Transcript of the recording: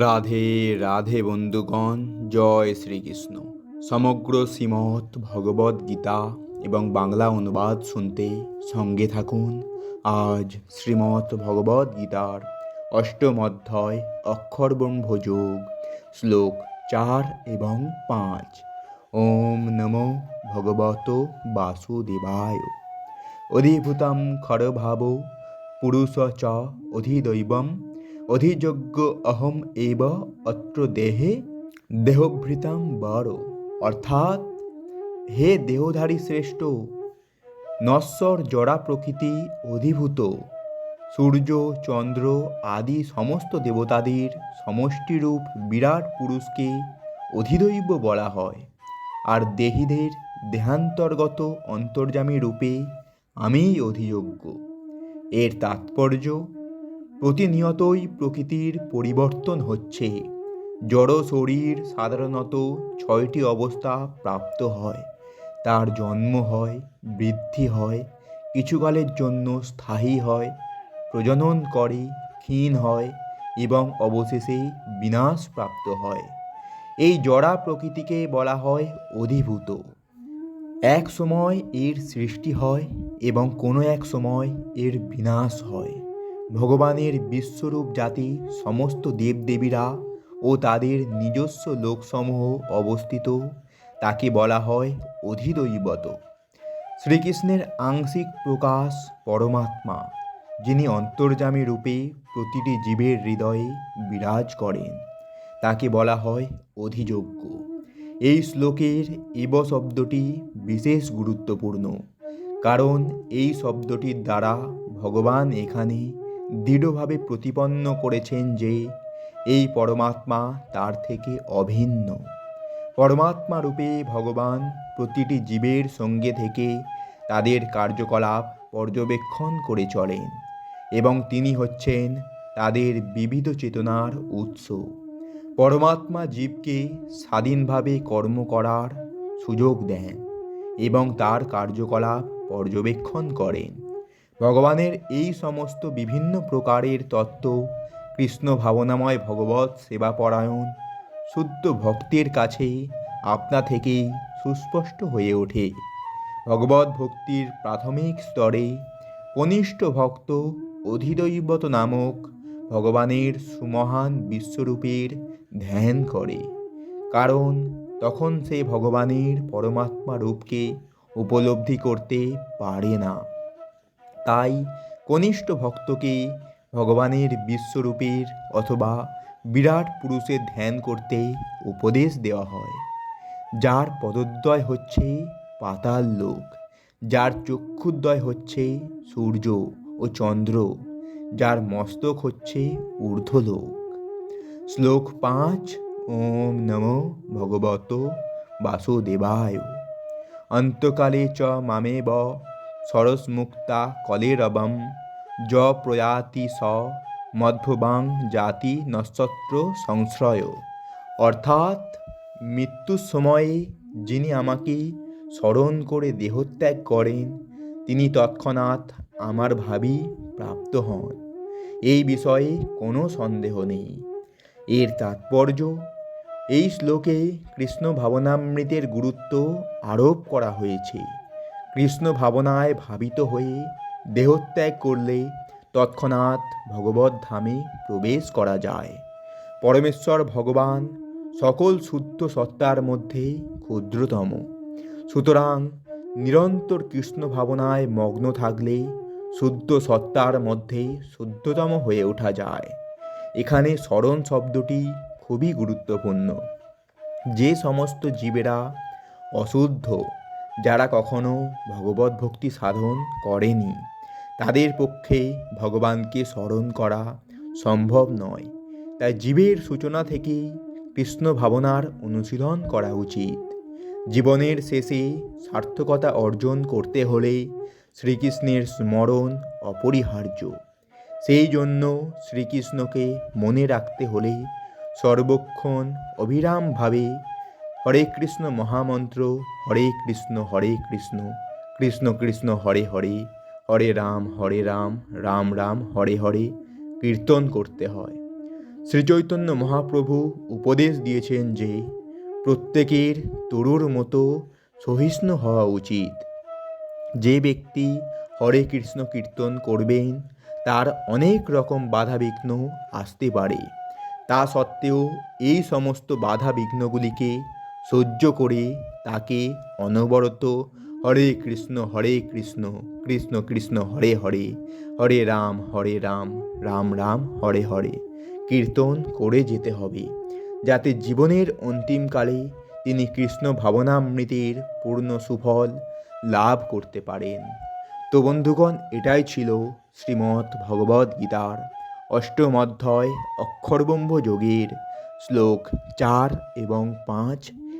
রাধে রাধে বন্ধুগণ, জয় শ্রীকৃষ্ণ। সমগ্র শ্রীমৎ ভগবদ গীতা এবং বাংলা অনুবাদ শুনতে সঙ্গে থাকুন। আজ শ্রীমৎ ভগবদ গীতার অষ্টম অধ্যায় অক্ষরব্রহ্মযোগ শ্লোক চার এবং পাঁচ। ওম নমো ভগবত বাসুদেবায়। অধিভূতম খরভাব, পুরুষ চ অধিদৈবম অধিযোগ্য অহম এব অত্র দেহে দেহভৃতাম বড় অর্থাৎ, হে দেহধারী শ্রেষ্ঠ, নশ্বর জড়া প্রকৃতি অধিভূত, সূর্য, চন্দ্র আদি সমস্ত দেবতাদের সমষ্টিরূপ বিরাট পুরুষকে অধিদৈব বলা হয়। আর দেহীদের দেহান্তর্গত অন্তর্যামী রূপে আমিই অধিযোগ্য। এর তাৎপর্য প্রতিনিয়তই প্রকৃতির পরিবর্তন হচ্ছে। জড় শরীর সাধারণত ছয়টি অবস্থা প্রাপ্ত হয়। তার জন্ম হয়, বৃদ্ধি হয়, কিছুকালের জন্য স্থায়ী হয়, প্রজনন করে, ক্ষীণ হয় এবং অবশেষে বিনাশ প্রাপ্ত হয়। এই জড়া প্রকৃতিকে বলা হয় অধিভূত। এক সময় এর সৃষ্টি হয় এবং কোনো এক সময় এর বিনাশ হয়। ভগবানের বিশ্বরূপ জাতি সমস্ত দেবদেবীরা ও তাদের নিজস্ব লোকসমূহ অবস্থিত, তাকে বলা হয় অধিদৈবত। শ্রীকৃষ্ণের আংশিক প্রকাশ পরমাত্মা, যিনি অন্তর্যামী রূপে প্রতিটি জীবের হৃদয়ে বিরাজ করেন, তাকে বলা হয় অধিযোগ্য। এই শ্লোকের এব শব্দটি বিশেষ গুরুত্বপূর্ণ, কারণ এই শব্দটির দ্বারা ভগবান এখানে দৃঢ়ভাবে প্রতিপন্ন করেছেন যে এই পরমাত্মা তার থেকে অভিন্ন। পরমাত্মা রূপে ভগবান প্রতিটি জীবের সঙ্গে থেকে তাদের কার্যকলাপ পর্যবেক্ষণ করে চলেন এবং তিনি হচ্ছেন তাদের বিবিধ চেতনার উৎস। পরমাত্মা জীবকে স্বাধীনভাবে কর্ম করার সুযোগ দেন এবং তার কার্যকলাপ পর্যবেক্ষণ করেন। ভগবানের এই সমস্ত বিভিন্ন প্রকারের তত্ত্ব, কৃষ্ণ ভাবনাময় ভগবত সেবাপরায়ণ, শুদ্ধ ভক্তের কাছে আপনা থেকেই সুস্পষ্ট হয়ে ওঠে। ভগবত ভক্তির প্রাথমিক স্তরে কনিষ্ঠ ভক্ত অধিদৈবত নামক ভগবানের সুমহান বিশ্বরূপের ধ্যান করে। কারণ তখন সে ভগবানের পরমাত্মা রূপকে উপলব্ধি করতে পারে না। তাই কনিষ্ঠ ভক্তকে ভগবানের বিশ্বরূপের অথবা বিরাট পুরুষের ধ্যান করতে উপদেশ দেওয়া হয়। যার পদদ্বয় হচ্ছে পাতাল লোক, যার চক্ষুদ্বয় হচ্ছে সূর্য ও চন্দ্র, যার মস্তক হচ্ছে ঊর্ধ্বলোক। শ্লোক পাঁচ, ওম নম ভগবত বাসুদেবায়। অন্তকালে চ মামেব সরসমুক্তা কলেরবম য প্রয়াতি স মধ্ববাং জাতি নক্ষত্র সংশ্রয়। অর্থাৎ মৃত্যুর সময়ে যিনি আমাকে স্মরণ করে দেহত্যাগ করেন, তিনি তৎক্ষণাৎ আমার ভাবি প্রাপ্ত হন। এই বিষয়ে কোনো সন্দেহ নেই। এর তাৎপর্য, এই শ্লোকে কৃষ্ণ ভাবনামৃতের গুরুত্ব আরোপ করা হয়েছে। কৃষ্ণ ভাবনায় ভাবিত হয়ে দেহত্যাগ করলে তৎক্ষণাৎ ভগবত ধামে প্রবেশ করা যায়। পরমেশ্বর ভগবান সকল শুদ্ধ সত্তার মধ্যে ক্ষুদ্রতম। সুতরাং নিরন্তর কৃষ্ণ ভাবনায় মগ্ন থাকলে শুদ্ধ সত্তার মধ্যে শুদ্ধতম হয়ে ওঠা যায়। এখানে স্মরণ শব্দটি খুবই গুরুত্বপূর্ণ। যে সমস্ত জীবেরা অশুদ্ধ যারা কখনো ভগবত ভক্তি সাধন করেনি, তাদের পক্ষে ভগবানকে স্মরণ করা সম্ভব নয়। তাই জীবের সূচনা থেকেই কৃষ্ণ ভাবনার অনুশীলন করা উচিত। জীবনের শেষে সার্থকতা অর্জন করতে হলে শ্রীকৃষ্ণের স্মরণ অপরিহার্য। সেই জন্য শ্রীকৃষ্ণকে মনে রাখতে হলে সর্বক্ষণ অবিরামভাবে হরে কৃষ্ণ মহামন্ত্র, হরে কৃষ্ণ হরে কৃষ্ণ কৃষ্ণ কৃষ্ণ, হরে হরে হরে রাম হরে রাম রাম রাম, হরে হরে, কীর্তন করতে হয়। শ্রীচৈতন্য মহাপ্রভু উপদেশ দিয়েছেন যে, প্রত্যেকের তরুর মতো সহিষ্ণু হওয়া উচিত। যে ব্যক্তি হরে কৃষ্ণ কীর্তন করবেন, তার অনেক রকম বাধা বিঘ্ন আসতে পারে। তা সত্ত্বেও এই সমস্ত বাধা বিঘ্নগুলিকে সহ্য করে তাকে অনবরত। হরে কৃষ্ণ হরে কৃষ্ণ কৃষ্ণ কৃষ্ণ, হরে হরে হরে রাম হরে রাম রাম রাম, হরে হরে। কীর্তন করে যেতে হবে, যাতে জীবনের অন্তিমকালে তিনি কৃষ্ণ ভাবনামৃতের পূর্ণ সুফল লাভ করতে পারেন। তো বন্ধুগণ, এটাই ছিল শ্রীমৎ ভগবদ গীতার অষ্টম অধ্যায় অক্ষরব্রহ্ম যোগের শ্লোক চার এবং পাঁচ